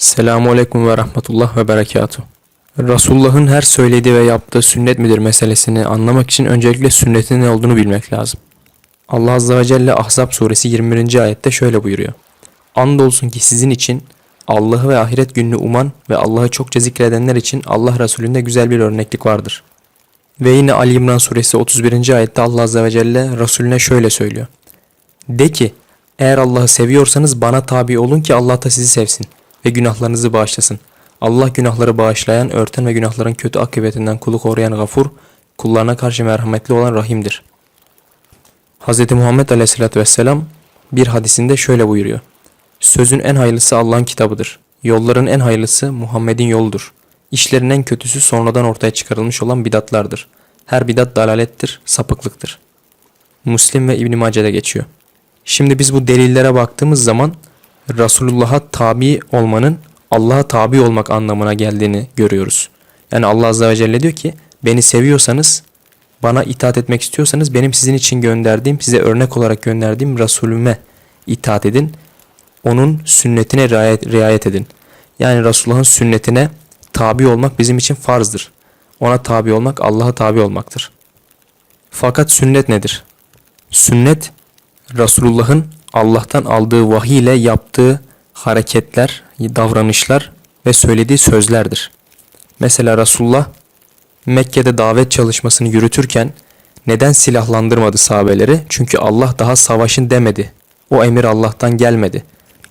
Selamun Aleyküm ve Rahmetullah ve Berekatuhu. Resulullah'ın her söylediği ve yaptığı sünnet midir meselesini anlamak için öncelikle sünnetin ne olduğunu bilmek lazım. Allah Azze ve Celle Ahzab suresi 21. ayette şöyle buyuruyor. Andolsun ki sizin için Allah'ı ve ahiret gününü uman ve Allah'ı çokça zikredenler için Allah Resulü'nde güzel bir örneklik vardır. Ve yine Ali İmran suresi 31. ayette Allah Azze ve Celle Resulüne şöyle söylüyor. De ki eğer Allah'ı seviyorsanız bana tabi olun ki Allah da sizi sevsin ve günahlarınızı bağışlasın. Allah günahları bağışlayan, örten ve günahların kötü akıbetinden kulu koruyan gafur, kullarına karşı merhametli olan rahimdir. Hz. Muhammed Aleyhisselatü Vesselam bir hadisinde şöyle buyuruyor. Sözün en hayırlısı Allah'ın kitabıdır. Yolların en hayırlısı Muhammed'in yoludur. İşlerin en kötüsü sonradan ortaya çıkarılmış olan bidatlardır. Her bidat dalalettir, sapıklıktır. Müslim ve İbn Mace'de geçiyor. Şimdi biz bu delillere baktığımız zaman Resulullah'a tabi olmanın Allah'a tabi olmak anlamına geldiğini görüyoruz. Yani Allah Azze ve Celle diyor ki beni seviyorsanız bana itaat etmek istiyorsanız benim sizin için gönderdiğim size örnek olarak gönderdiğim Resulüme itaat edin. Onun sünnetine riayet, riayet edin. Yani Resulullah'ın sünnetine tabi olmak bizim için farzdır. Ona tabi olmak Allah'a tabi olmaktır. Fakat sünnet nedir? Sünnet Resulullah'ın Allah'tan aldığı vahiy ile yaptığı hareketler, davranışlar ve söylediği sözlerdir. Mesela Resulullah Mekke'de davet çalışmasını yürütürken neden silahlandırmadı sahabeleri? Çünkü Allah daha savaşın demedi. O emir Allah'tan gelmedi.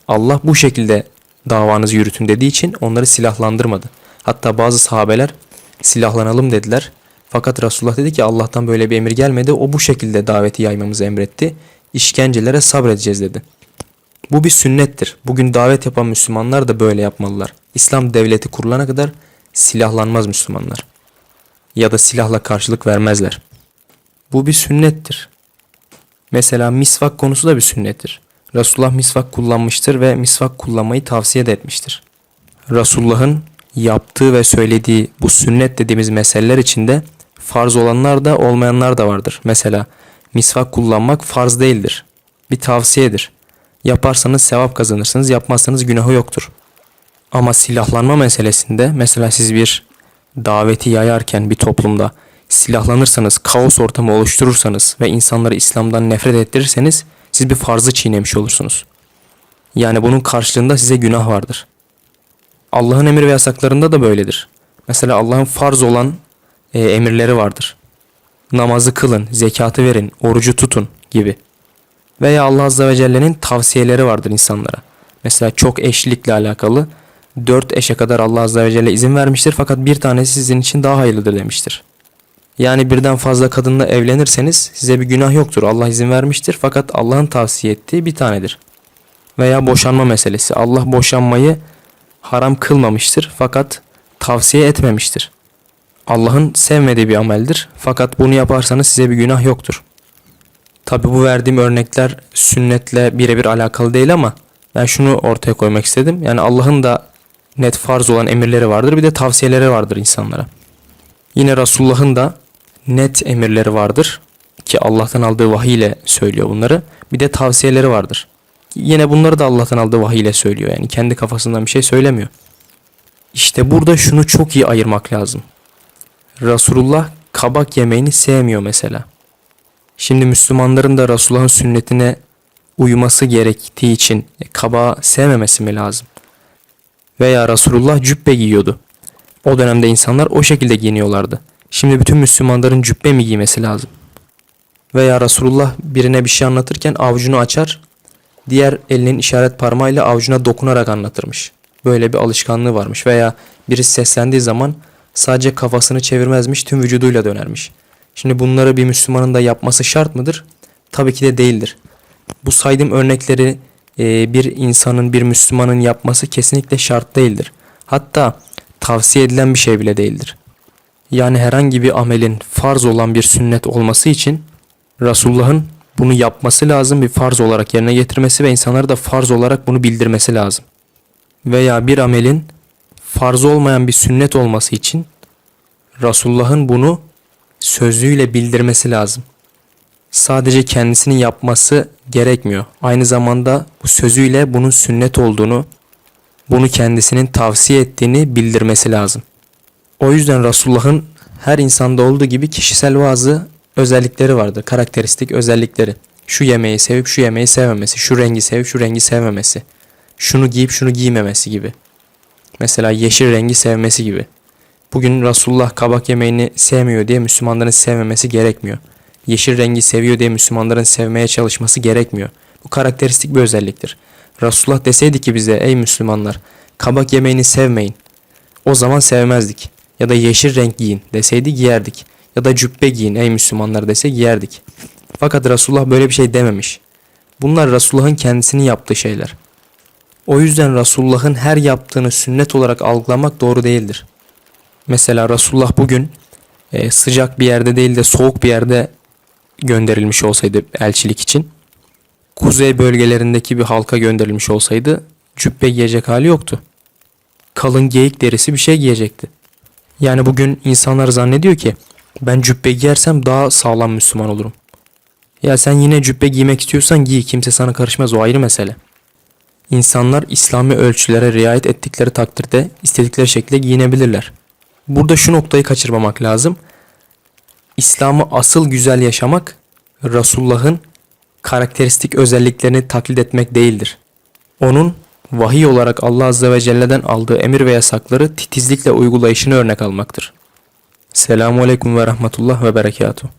Allah bu şekilde davanızı yürütün dediği için onları silahlandırmadı. Hatta bazı sahabeler silahlanalım dediler. Fakat Resulullah dedi ki Allah'tan böyle bir emir gelmedi. O bu şekilde daveti yaymamızı emretti. İşkencelere sabredeceğiz dedi. Bu bir sünnettir. Bugün davet yapan Müslümanlar da böyle yapmalılar. İslam devleti kurulana kadar silahlanmaz Müslümanlar. Ya da silahla karşılık vermezler. Bu bir sünnettir. Mesela misvak konusu da bir sünnettir. Resulullah misvak kullanmıştır ve misvak kullanmayı tavsiye de etmiştir. Resulullah'ın yaptığı ve söylediği bu sünnet dediğimiz meseleler içinde farz olanlar da olmayanlar da vardır. Mesela misvak kullanmak farz değildir. Bir tavsiyedir. Yaparsanız sevap kazanırsınız, yapmazsanız günahı yoktur. Ama silahlanma meselesinde mesela siz bir daveti yayarken bir toplumda silahlanırsanız, kaos ortamı oluşturursanız ve insanları İslam'dan nefret ettirirseniz siz bir farzı çiğnemiş olursunuz. Yani bunun karşılığında size günah vardır. Allah'ın emir ve yasaklarında da böyledir. Mesela Allah'ın farz olan e, emirleri vardır. Namazı kılın, zekatı verin, orucu tutun gibi. Veya Allah Azze ve Celle'nin tavsiyeleri vardır insanlara. Mesela çok eşlilikle alakalı dört eşe kadar Allah Azze ve Celle izin vermiştir fakat bir tanesi sizin için daha hayırlıdır demiştir. Yani birden fazla kadınla evlenirseniz size bir günah yoktur. Allah izin vermiştir fakat Allah'ın tavsiye ettiği bir tanedir. Veya boşanma meselesi. Allah boşanmayı haram kılmamıştır fakat tavsiye etmemiştir. Allah'ın sevmediği bir ameldir fakat bunu yaparsanız size bir günah yoktur. Tabi bu verdiğim örnekler sünnetle birebir alakalı değil ama ben şunu ortaya koymak istedim. Yani Allah'ın da net farz olan emirleri vardır bir de tavsiyeleri vardır insanlara. Yine Resulullah'ın da net emirleri vardır ki Allah'tan aldığı vahiy ile söylüyor bunları. Bir de tavsiyeleri vardır. Yine bunları da Allah'tan aldığı vahiy ile söylüyor. Yani kendi kafasından bir şey söylemiyor. İşte burada şunu çok iyi ayırmak lazım. Resulullah kabak yemeğini sevmiyor mesela. Şimdi Müslümanların da Resulullah'ın sünnetine uyması gerektiği için kabağı sevmemesi mi lazım? Veya Resulullah cübbe giyiyordu. O dönemde insanlar o şekilde giyiniyorlardı. Şimdi bütün Müslümanların cübbe mi giymesi lazım? Veya Resulullah birine bir şey anlatırken avucunu açar, diğer elinin işaret parmağıyla avucuna dokunarak anlatırmış. Böyle bir alışkanlığı varmış. Veya biri seslendiği zaman sadece kafasını çevirmezmiş, tüm vücuduyla dönermiş. Şimdi bunları bir Müslümanın da yapması şart mıdır? Tabii ki de değildir. Bu saydığım örnekleri e, bir insanın, bir Müslümanın yapması kesinlikle şart değildir. Hatta tavsiye edilen bir şey bile değildir. Yani herhangi bir amelin farz olan bir sünnet olması için Resulullah'ın bunu yapması lazım, bir farz olarak yerine getirmesi ve insanlara da farz olarak bunu bildirmesi lazım. Veya bir amelin farz olmayan bir sünnet olması için Resulullah'ın bunu sözlüğüyle bildirmesi lazım. Sadece kendisinin yapması gerekmiyor. Aynı zamanda bu sözüyle bunun sünnet olduğunu bunu kendisinin tavsiye ettiğini bildirmesi lazım. O yüzden Resulullah'ın her insanda olduğu gibi kişisel bazı özellikleri vardır. Karakteristik özellikleri. Şu yemeği sevip şu yemeği sevmemesi, şu rengi sevip şu rengi sevmemesi, şunu giyip şunu giymemesi gibi. Mesela yeşil rengi sevmesi gibi. Bugün Resulullah kabak yemeğini sevmiyor diye Müslümanların sevmemesi gerekmiyor. Yeşil rengi seviyor diye Müslümanların sevmeye çalışması gerekmiyor. Bu karakteristik bir özelliktir. Resulullah deseydi ki bize ey Müslümanlar kabak yemeğini sevmeyin. O zaman sevmezdik. Ya da yeşil renk giyin deseydi giyerdik. Ya da cübbe giyin ey Müslümanlar dese giyerdik. Fakat Resulullah böyle bir şey dememiş. Bunlar Resulullah'ın kendisinin yaptığı şeyler. O yüzden Resulullah'ın her yaptığını sünnet olarak algılamak doğru değildir. Mesela Resulullah bugün e, sıcak bir yerde değil de soğuk bir yerde gönderilmiş olsaydı elçilik için, kuzey bölgelerindeki bir halka gönderilmiş olsaydı cübbe giyecek hali yoktu. Kalın geyik derisi bir şey giyecekti. Yani bugün insanlar zannediyor ki ben cübbe giyersem daha sağlam Müslüman olurum. Ya sen yine cübbe giymek istiyorsan giy kimse sana karışmaz o ayrı mesele. İnsanlar İslami ölçülere riayet ettikleri takdirde istedikleri şekilde giyinebilirler. Burada şu noktayı kaçırmamak lazım. İslam'ı asıl güzel yaşamak Resulullah'ın karakteristik özelliklerini taklit etmek değildir. Onun vahiy olarak Allah Azze ve Celle'den aldığı emir ve yasakları titizlikle uygulayışını örnek almaktır. Selamun Aleyküm ve Rahmetullah ve Berekatuhu.